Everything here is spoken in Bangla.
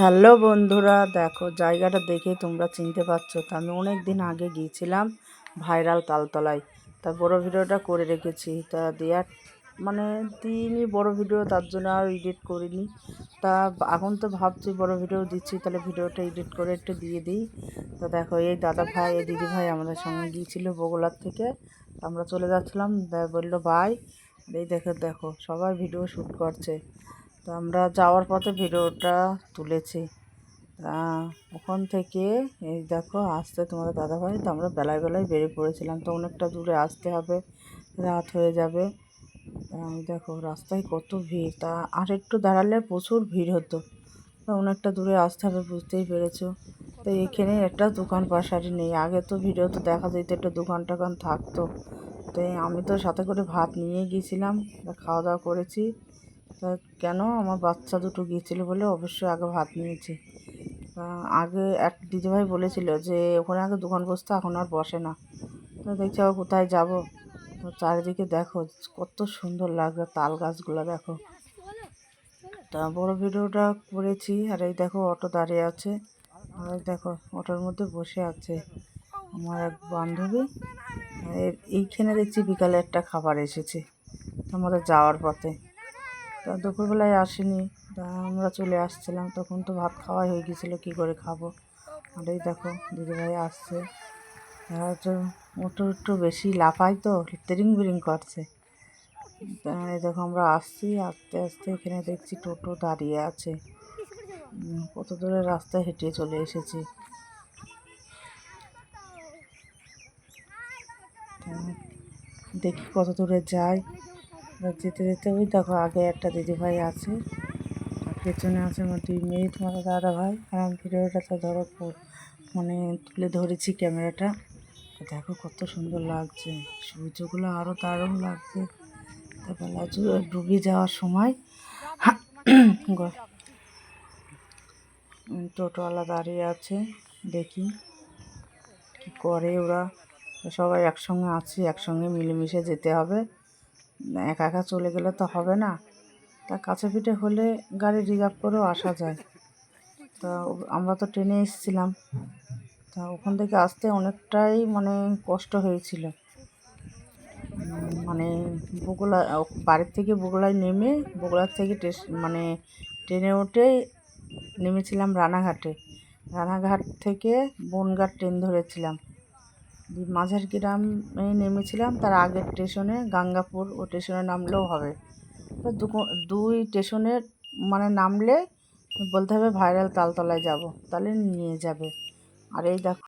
হ্যালো বন্ধুরা, দেখো জায়গাটা দেখে তোমরা চিনতে পারছ তো আমি অনেক দিন আগে গিয়েছিলাম ভাইরাল তালতলায়। তা বড় ভিডিওটা করে রেখেছি। তা দেওয়ার মানে দিইনি বড় ভিডিও, তার জন্য আর এডিট করিনি। তা এখন তো ভাবছি বড় ভিডিও দিচ্ছি, তাহলে ভিডিওটা এডিট করে একটু দিয়ে দিই। তো দেখো এই দাদা ভাই, এই দিদি ভাই আমাদের সঙ্গে গিয়েছিল বগুলার থেকে। আমরা চলে যাচ্ছিলাম বলল, ভাই, এই দেখো দেখো, সবাই ভিডিও শ্যুট করছে। তো আমরা যাওয়ার পথে ভিডিওটা তুলেছি। ওখান থেকে, এই দেখো আসতে তোমাদের দাদাভাই। তো আমরা বেলায় বেলায় বেরিয়ে পড়েছিলাম। তো অনেকটা দূরে আসতে হবে, রাত হয়ে যাবে। আমি দেখো, রাস্তায় কত ভিড়। তা আর একটু দাঁড়ালে প্রচুর ভিড় হতো। তো অনেকটা দূরে আসতে হবে, বুঝতেই পেরেছ। তো এখানে একটা দোকান পাশারি নেই। আগে তো ভিডিও তো দেখা যেত, একটা দোকান টোকান থাকতো। তো আমি তো সাথে করে ভাত নিয়ে গিয়েছিলাম। খাওয়া দাওয়া করেছি। কেন? আমার বাচ্চা দুটো গিয়েছিল বলে অবশ্যই আগে ভাত নিয়েছি। আগে এক দিদিভাই বলেছিল যে, ওখানে আগে দোকান বসতো এখন আর বসে না। তো দেখছি আবার কোথায় যাব? তো চারিদিকে দেখো কত সুন্দর লাগবে তাল গাছগুলো দেখো। তা বড় ভিডিওটা করেছি আর এই দেখো অটো দাঁড়িয়ে আছে। আর এই দেখো অটোর মধ্যে বসে আছে আমার এক বান্ধবী। এইখানে দেখছি বিকালে একটা খাবার এসেছে। আমাদের যাওয়ার পথে। তা দুপুরবেলায় আসেনি। আমরা চলে আসছিলাম, তখন তো ভাত খাওয়াই হয়ে গেছিল, কী করে খাব? আর এই দেখো, দিদিভাই আসছে। আর তো একটু বেশি লাফায় তো তেরিং বিরিং করছে। এই দেখো, আমরা আসছি, আস্তে আস্তে এখানে দেখছি টোটো দাঁড়িয়ে আছে। কত দূরে রাস্তায় হেঁটে চলে এসেছি। দেখি কত দূরে এবার যেতে যেতে ওই দেখো আগে একটা দিদিভাই আছে পেছনে আছে আমার দুই মেয়ে, তোমার দাদা ভাই আর আমি ভিডিওটা তো ধরো মানে তুলে ধরেছি ক্যামেরাটা। দেখো কত সুন্দর লাগছে, সূর্যগুলো আরও দারুণ লাগছে। বেলা ডুবে যাওয়ার সময় টোটোওয়ালা দাঁড়িয়ে আছে, দেখি কী করে ওরা। সবাই একসঙ্গে আছি, একসঙ্গে মিলেমিশে যেতে হবে। একা একা চলে গেলে তো হবে না। তা কাছে পিঠে হলে গাড়ি রিজার্ভ করেও আসা যায়। তা আমরা তো ট্রেনে এসেছিলাম। তা ওখান থেকে আসতে অনেকটাই মানে কষ্ট হয়েছিল। মানে বগুলা, বাড়ির থেকে বগুলায় নেমে বগুলার থেকে মানে ট্রেনে উঠে নেমেছিলাম রানাঘাটে। রানাঘাট থেকে বনগাঁ ট্রেন ধরেছিলাম। দিয়ে মাঝের গ্রামে নেমেছিলাম, তার আগের স্টেশনে, গাঙ্গাপুর, ও স্টেশনে নামলেও হবে। তো দুই স্টেশনে মানে নামলে বলতে হবে ভাইরাল তালতলায় যাব, তাহলে নিয়ে যাবে। আর এই দেখো